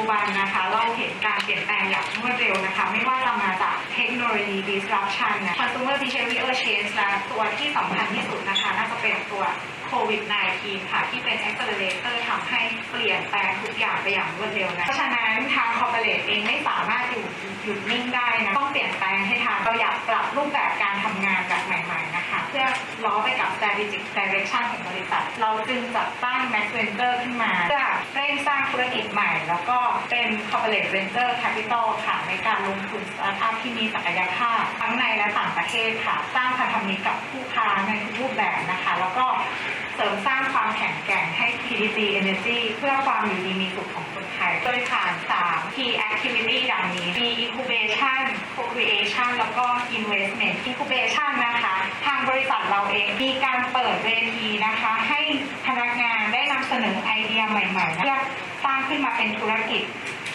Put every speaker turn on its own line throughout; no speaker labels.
จจุบันนะคะเราเห็นการเปลี่ยนแปลงอย่างรวดเร็วนะคะ ไม่ว่าจะมาจากเทคโนโลยี disruption นะ consumer behavior change และตัวที่สำคัญที่สุดนะคะ น่าจะเป็นตัวโควิด -19 ค่ะ ที่เป็น accelerator ทำให้เปลี่ยนแปลงทุกอย่างไปอย่างรวดเร็วนะ เพราะฉะนั้นทาง corporate เองไม่สามารถอยู่หยุดนิ่งได้นะ ต้องเปลี่ยนแปลงให้ทันเราอยากปรับรูปแบบการทำงานแบบใหม่ เพื่อล้อไปกับ strategic direction ของบริษัท เราจึงจัดตั้ง Max Venture ขึ้นมา เพื่อเร่งสร้างธุรกิจใหม่ แล้วก็เป็น corporate venture capital ค่ะ ในการลงทุนสตาร์ทอัพที่มีศักยภาพ ทั้งในและต่างประเทศค่ะ สร้างพันธมิตรกับผู้ค้าในทุกรูปแบบนะคะ แล้วก็ สริมสร้างความแข็งแกร่งให้ PDC Energy เพื่อความอยู่ดีมีสุขของคนไทย โดยผ่าน 3 key activity ดังนี้ มี incubation co-creation แล้วก็ investment incubation นะคะ ทางบริษัทเราเองมีการเปิดเวทีนะคะ ให้พนักงานได้นำเสนอไอเดียใหม่ๆเพื่อสร้างขึ้นมาเป็นธุรกิจ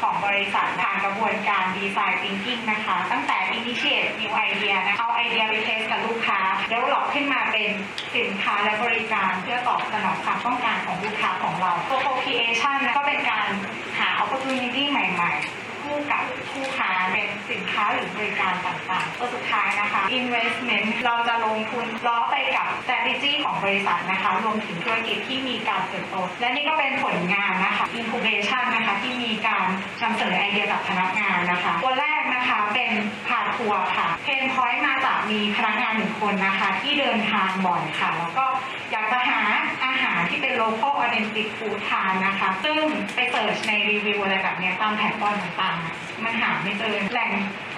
ของบริษัทผ่านกระบวนการดีไซน์ Thinking นะคะ ตั้งแต่ Initiate New Idea นะเอาไอเดียไปเทสกับลูกค้า develop ขึ้นมาเป็นสินค้าและบริการเพื่อตอบสนองความต้องการของลูกค้าของเราตัว Co-creation นก็เป็นการหา opportunity ใหม่ ๆ คู่กับคู่ค้าเป็นสินค้าหรือบริการต่างๆตัวสุดท้ายนะคะ investment เราจะลงทุนล้อไปกับ strategy ของบริษัทนะคะ รวมถึงธุรกิจที่มีการเติบโต และนี่ก็เป็นผลงานนะคะ incubation นะคะที่มีการนำเสนอไอเดียจากพนักงานนะคะ ตัวแรกนะคะเป็นพาทัวร์ค่ะเพนพอยต์มาจากมีพนักงานหนึ่งคนนะคะ ที่เดินทางบ่อยค่ะ แล้วก็อยากจะหา local authentic food ทานนะคะ ซึ่งไปเสิร์ชในรีวิวอะไรแบบเนี้ยตามแพลตฟอร์มต่างๆ มันหาไม่เจอแหล่ง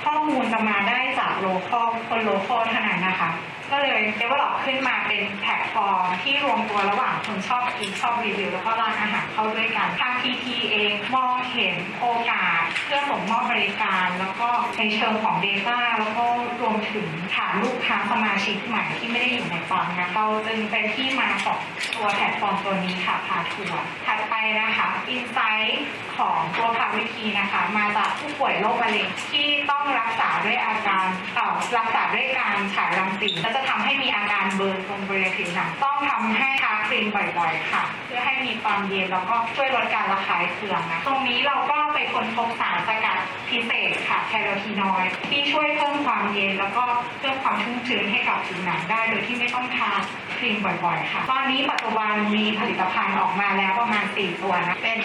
ข้อมูลจะมาได้จากโลคอลคนโลคอลเท่านั้นนะคะ ก็เลย develop ขึ้นมาเป็นแพลตฟอร์มที่รวมตัวระหว่างคนชอบกินชอบรีวิวแล้วก็ร้านอาหารเข้าด้วยกันทาง PT เองมองเห็นโอกาสเพื่อส่งมอบบริการ แล้วก็ในเชิงของ Data แล้วก็รวมถึงฐานลูกค้าสมาชิกใหม่ที่ไม่ได้อยู่ในฟาร์มนะเราจึงเป็นที่มาของตัวแพลตฟอร์มตัวนี้ค่ะพาทัวร์ถัดไปนะคะอินไซต์ของตัวพาวิธีนะคะ มาจากผู้ป่วยโรคมะเร็งที่ต้องรักษาด้วยอาการเอ่อรักษาด้วยการฉายรังสีและจะทำให้มีอาการเบิร์นตรงบริเวณผิวหนังต้องทำให้ทาครีมบ่อยๆ ค่ะ เพื่อให้มีความเย็นแล้วก็ช่วยลดการระคายเคืองนะตรงนี้เราก็ไปค้นพบสารสกัดพิเศษค่ะแคโรทีนอยด์ที่ช่วยเพิ่มความเย็นแล้วก็เพิ่มความชุ่มชื้นให้กับผิวหนังได้ โดยที่ไม่ต้องทาครีมบ่อยๆ ค่ะ ตอนนี้ปัจจุบันมีผลิตภัณฑ์ออกมาแล้วประมาณ 4 ตัวนะ เป็น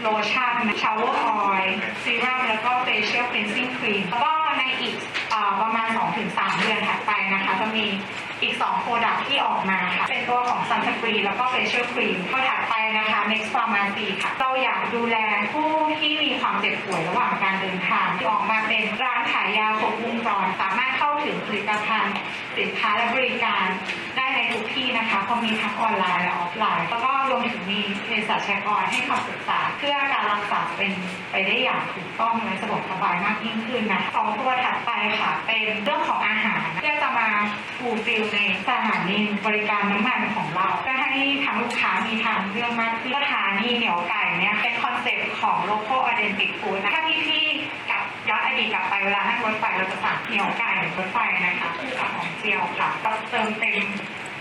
โลชั่นชาวเวอร์ออยล์ซีรั่มแล้วก็เฟเชียลคลีนซิ่งครีมแล้วก็ในอีก ประมาณ 2-3 เดือนถัดไปนะคะ จะมี อีก2โปรดักที่ออกมาค่ะ เป็นตัวของซันสกรีนแล้วก็เฟเชียลครีมก็ถัดไปนะคะ Next Pharmacy ค่ะ เราอยากดูแลผู้ที่มีความเจ็บป่วยระหว่างการเดินทางที่ออกมาเป็นร้านขายยาครบวงจรสามารถเข้าถึงผลิตภัณฑ์ สินค้าและบริการได้ในทุกที่นะคะเพราะมีทั้งออนไลน์และออฟไลน์ แล้วก็รวมถึงมีเภสัชกรให้คำปรึกษา เพื่อการรักษาเป็นไปได้อย่างถูกต้องและสะดวกสบายมากยิ่งขึ้นนะสองตัวถัดไปค่ะ เป็นเรื่องของอาหารเพื่อจะมาฟูลฟิล ในสถานีบริการน้ำมันของเราเพื่อให้ทางลูกค้ามีทางเลือกมากขึ้นสถานีเหนียวไก่เนี่ยเป็นคอนเซ็ปต์ของ local authentic food นะถ้าพี่ๆกับย้อนอดีตกลับไปเวลานั่งรถไฟเราจะสั่งเหนียวไก่รถไฟนะคะคู่กับหอมเจียวค่ะก็เติมเต็ม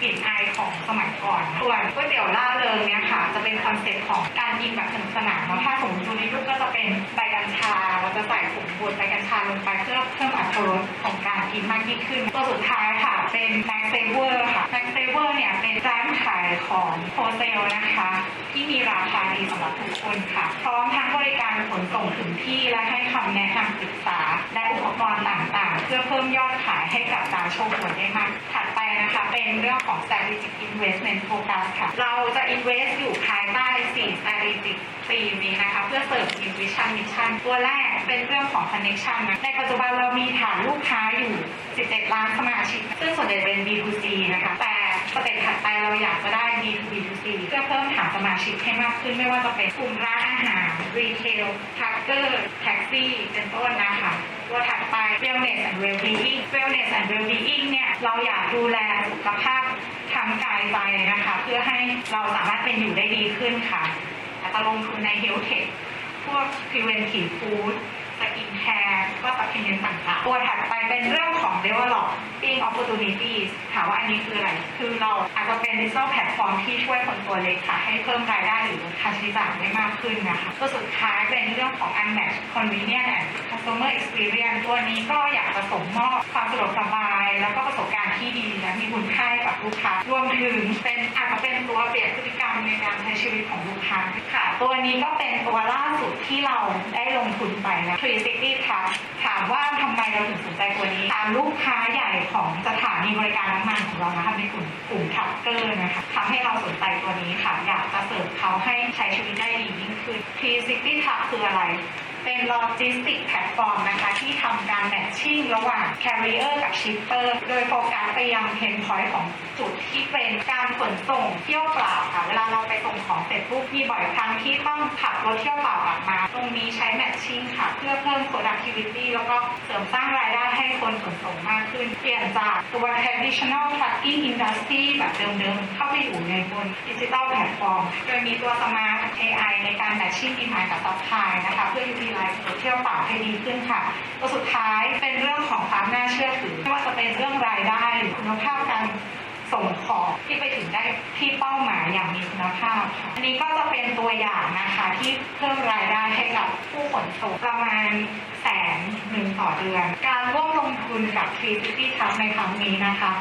กลิ่นอายของสมัยก่อนส่วนก๋วยเตี๋ยวล่าเริงเนี่ยค่ะ จะเป็นคอนเซ็ปต์ของการกินแบบสนุกสนานเนาะถ้าสมมติดูในรูปก็จะเป็นใบกัญชา เราจะใส่ผงบดใบกัญชาลงไปเพื่อเพิ่มอรรถรสของการกินมากยิ่งขึ้น ตัวสุดท้ายค่ะ เป็นแม เซเวอร์ค่ะแม็กเซเวอร์เนี่ยเป็นร้านขายของโฮเซลนะคะ ที่มีราคาดีสำหรับทุกคนค่ะ พร้อมทั้งบริการขนส่งถึงที่และให้คำแนะนำปรึกษา และอุปกรณ์ต่างๆ เพื่อเพิ่มยอดขายให้กับกาโชว์หวยได้มากถัดไปนะคะเป็นเรื่องของ strategic investment focus ค่ะ เราจะ invest อยู่ภายใต้4 strategic ปีนี้นะคะ เพื่อเสริม vision mission ตัวแรก เป็นเรื่องของ connection นะในปัจจุบันเรามีฐานลูกค้าอยู่ 17 ล้านสมาชิก ซึ่งส่วนใหญ่เป็น B2C นะคะ แต่สเต็ปถัดไปเราอยากจะได้ B2B2C เพื่อเพิ่มฐานสมาชิกให้มากขึ้น ไม่ว่าจะเป็นกลุ่มร้านอาหาร รีเทลทักเกอร์แท็กซี่ เป็นต้นนะคะตัวถัดไป wellness and well-being wellness and well-being เนี่ยเราอยากดูแลสุขภาพทั้งกายใจนะคะ เพื่อให้เราสามารถเป็นอยู่ได้ดีขึ้นค่ะอาจจะลงทุนใน health tech พวก preventive food ร์ก็ supplement ต่างๆ ตัวถัดไปเป็นเรื่องของ developing opportunities ถามว่าอันนี้คืออะไร คือเราอาจจะเป็น digital platform ที่ช่วยคนตัวเล็กค่ะ ให้เพิ่มรายได้หรือค่าใช้จ่ายได้มากขึ้นนะคะตัวสุดท้ายเป็นเรื่องของ unmatched convenience and customer experience ตัวนี้ก็อยากจะส่งมอบความสะดวกสบาย แล้วก็ประสบการณ์ที่ดีและมีคุณค่าให้กับลูกค้ารวมถึงเป็นอาจจะเป็นตัวเปลี่ยนพฤติกรรมในการใช้ชีวิตของลูกค้าค่ะ ตัวนี้ก็เป็นตัวล่าสุดที่เราได้ลงทุนไปนะ360 Plus ถามว่าทำไมเราถึงสนใจตัวนี้ตามลูกค้าใหญ่ของสถานีบริการน้ำมันของเรานะคะในกลุ่มกลุ่มทักเกอร์นะคะทำให้เราสนใจตัวนี้ค่ะ อยากจะเสิร์ฟเขาให้ใช้ชีวิตได้ดียิ่งขึ้น360 Plus คืออะไร เป็นโลจิสติกแพลตฟอร์มนะคะ ที่ทำการแมทชิ่งระหว่าง Carrier กับ Shipper โดยโฟกัสไปยังเพนพอยต์ของจุดที่เป็นการขนส่งเที่ยวเปล่าค่ะ เวลาเราไปส่งของเสร็จปุ๊บมีบ่อยครั้งที่ต้องขับรถเที่ยวเปล่ากลับมา ตรงนี้ใช้แมทชิ่งค่ะ เพื่อเพิ่ม productivity แล้วก็เสริมสร้างรายได้ให้คนขนส่งมากขึ้น เปลี่ยนจากตัว traditional trucking industry แบบเดิมๆ เข้าไปอยู่ในบน digital platform โดยมีตัว smart AI ในการ matching demand กับ supply นะคะเพื่อ utilize รถเที่ยวป่าให้ดีขึ้นค่ะตัวสุดท้ายเป็นเรื่องของความน่าเชื่อถือไม่ว่าจะเป็นเรื่องรายได้คุณภาพการส่งของที่ไปถึงได้ที่เป้าหมายอย่างมีคุณภาพค่ะอันนี้ก็จะเป็นตัวอย่างนะคะที่เพิ่มรายได้ให้กับผู้ขนส่งประมาณแสนหนึ่งต่อเดือน การร่วมลงทุนกับ Free City t u ในครั้งนี้นะคะ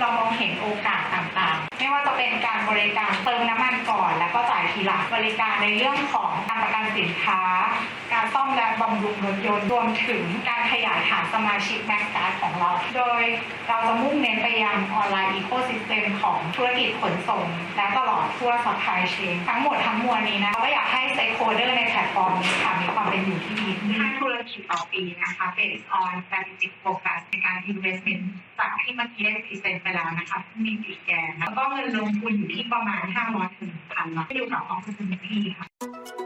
เรามองเห็นโอกาสต่างๆ ไม่ว่าจะเป็นการบริการเติมน้ำมันก่อนแล้วก็จ่ายที หลังบริการในเรื่องของการประกันสินค้า การซ่อมและบำรุงรถยนต์รวมถึงการขยายฐานสมาชิกแม็กซ์การ์ดของเรา โดยเราจะมุ่งเน้นไปยังออนไลน์อีโคซิสเต็มของธุรกิจขนส่ง และตลอดทั่วซัพพลายเชนทั้งหมดทั้งมวลนี้นะเราก็อยากให้สเต็กโฮเดอร์ในแพลตฟอร์มนี้ค่ะมีความเป็นอยู่ที่ดีขึ้าธุรกิจต่อปีนะคะ based on strategic focus ในการ investment จากที่เมื่อกี้ได้พรีเซนต์ไปแล้วนะคะมีกี่แกนแล้วก็เงินลงทุนอยู่ที่ประมาณ500ถึง1,000ล้านอยู่กับ保护自己的意义。